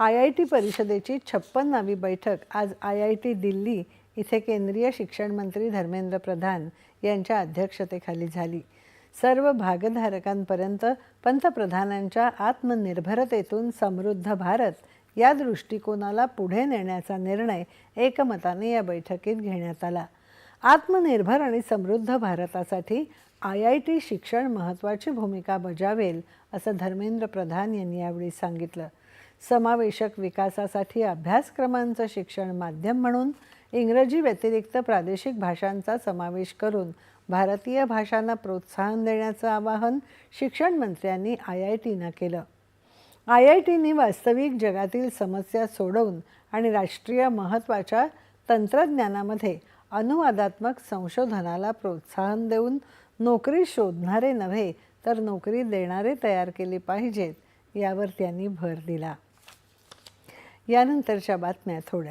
I I T परिषदेची छप्पन्नावी बैठक आज आय आय टी दिल्ली इथे केंद्रीय शिक्षण मंत्री धर्मेंद्र प्रधान यांच्या अध्यक्षतेखाली झाली. सर्व भागधारकांपर्यंत पंतप्रधानांच्या आत्मनिर्भरतेतून समृद्ध भारत या दृष्टिकोनाला पुढे नेण्याचा निर्णय एकमताने या बैठकीत घेण्यात आला. आत्मनिर्भर आणि समृद्ध भारतासाठी आय आय टी शिक्षण महत्त्वाची भूमिका बजावेल असं धर्मेंद्र प्रधान यांनी यावेळी सांगितलं. समावेशक विकासासाठी अभ्यासक्रमांचं शिक्षण माध्यम म्हणून इंग्रजी व्यतिरिक्त प्रादेशिक भाषांचा समावेश करून भारतीय भाषांना प्रोत्साहन देण्याचं आवाहन शिक्षण मंत्र्यांनी आय आय टीनं केलं. आय आय टीने वास्तविक जगातील समस्या सोडवून आणि राष्ट्रीय महत्त्वाच्या तंत्रज्ञानामध्ये अनुवादात्मक संशोधनाला प्रोत्साहन देऊन नोकरी शोधणारे नव्हे तर नोकरी देणारे तयार केले पाहिजेत यावर त्यांनी भर दिला. यानंतरच्या बातम्या थोड्या